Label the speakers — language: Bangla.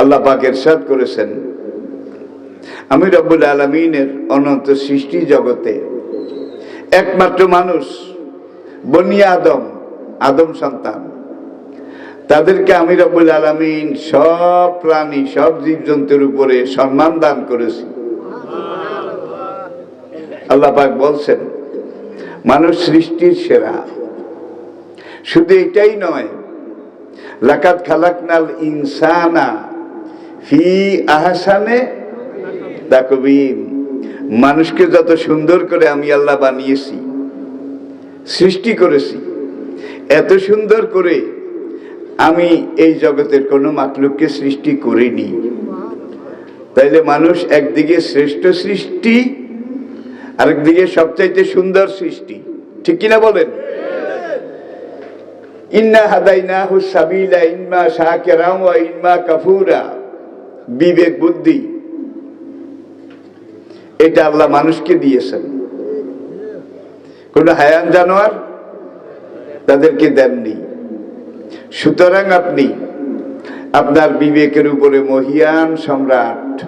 Speaker 1: আল্লাহ পাক এরশাদ করেছেন। আমি রব্বুল আলমিনের অনন্ত সৃষ্টি জগতে একমাত্র মানুষ, বনি আদম আদম সন্তান। তাদেরকে আমি রব্বুল আলমিন সব প্রাণী, সব জীবজন্তুর উপরে সম্মান দান করেছি। আল্লাহ পাক বলছেন, মানুষ সৃষ্টির সেরা। শুধু এটাই নয় লাকাত খালাকনাল ইনসানা মানুষকে যত সুন্দর করে আমি আল্লাহ বানিয়েছি, সৃষ্টি করেছি, এত সুন্দর করে আমি এই জগতের কোনো মাকলুককে সৃষ্টি করিনি। তাইলে মানুষ একদিকে শ্রেষ্ঠ সৃষ্টি, আরেকদিকে সবচাইতে সুন্দর সৃষ্টি। ঠিক কিনা বলেন? ইন্না হাদাইনা হুসাবিলা ইনমা শাকেরা ওয়া ইনমা কাফুরা। বিবেক বুদ্ধি। এটা আল্লাহ মানুষকে দিয়েছেন। কোন হায়ান জানোয়ার তাদেরকে দেননি। সুতরাং আপনি আপনার বিবেকের উপরে মহিয়ান সম্রাট।